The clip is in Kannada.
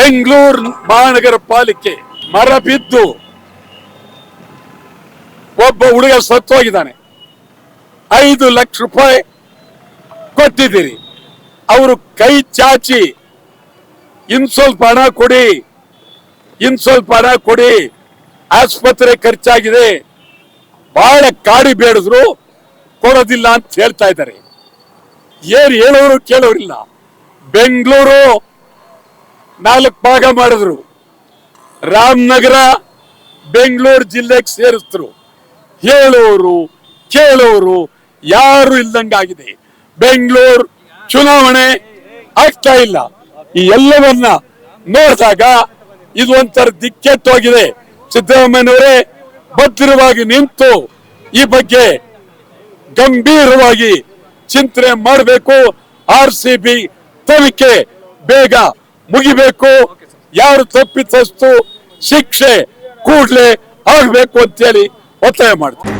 ಬೆಂಗಳೂರು ಮಹಾನಗರ ಪಾಲಿಕೆ ಮರ ಬಿದ್ದು ಒಬ್ಬ ಹುಡುಗ ಸತ್ತೋಗಿದ್ದಾನೆ. ಐದು ಲಕ್ಷ ರೂಪಾಯಿ ಕೊಟ್ಟಿದ್ದೀರಿ. ಅವರು ಕೈ ಚಾಚಿ ಇನ್ ಸ್ವಲ್ಪ ಹಣ ಕೊಡಿ ಇನ್ ಸ್ವಲ್ಪ ಹಣ ಕೊಡಿ, ಆಸ್ಪತ್ರೆ ಖರ್ಚಾಗಿದೆ. ಬಹಳ ಕಾಡಿ ಬೇಡಿದ್ರು ಕೊಡೋದಿಲ್ಲ ಅಂತ ಹೇಳ್ತಾ ಇದ್ದಾರೆ. ಏನು ಹೇಳೋರು ಕೇಳೋರಿಲ್ಲ. ಬೆಂಗಳೂರು ನಾಲ್ಕು ಭಾಗ ಮಾಡಿದ್ರು. ರಾಮನಗರ, ಬೆಂಗಳೂರು ಜಿಲ್ಲೆಗೆ ಸೇರಿಸಿದ್ರು. ಹೇಳೋರು, ಕೇಳೋರು ಯಾರು ಇಲ್ದಂಗಾಗಿದೆ. ಬೆಂಗಳೂರು ಚುನಾವಣೆ ಆಗ್ತಾ ಇಲ್ಲ. ಈ ಎಲ್ಲವನ್ನ ನೋಡಿದಾಗ ಇದು ಒಂಥರ ದಿಕ್ಕೆಟ್ಟೋಗಿದೆ ಸಿದ್ದರಾಮಯ್ಯನವರೇ ಭದ್ರವಾಗಿ ನಿಂತು ಈ ಬಗ್ಗೆ ಗಂಭೀರವಾಗಿ ಚಿಂತನೆ ಮಾಡಬೇಕು. ಆರ್ ಸಿ ಬಿ ತನಿಖೆ ಬೇಗ ಮುಗಿಬೇಕು. ಯಾರು ತಪ್ಪಿತಸ್ತು ಶಿಕ್ಷೆ ಕೂಡ್ಲೆ ಆಗ್ಬೇಕು ಅಂತೇಳಿ ಒತ್ತಾಯ ಮಾಡ್ತೀನಿ.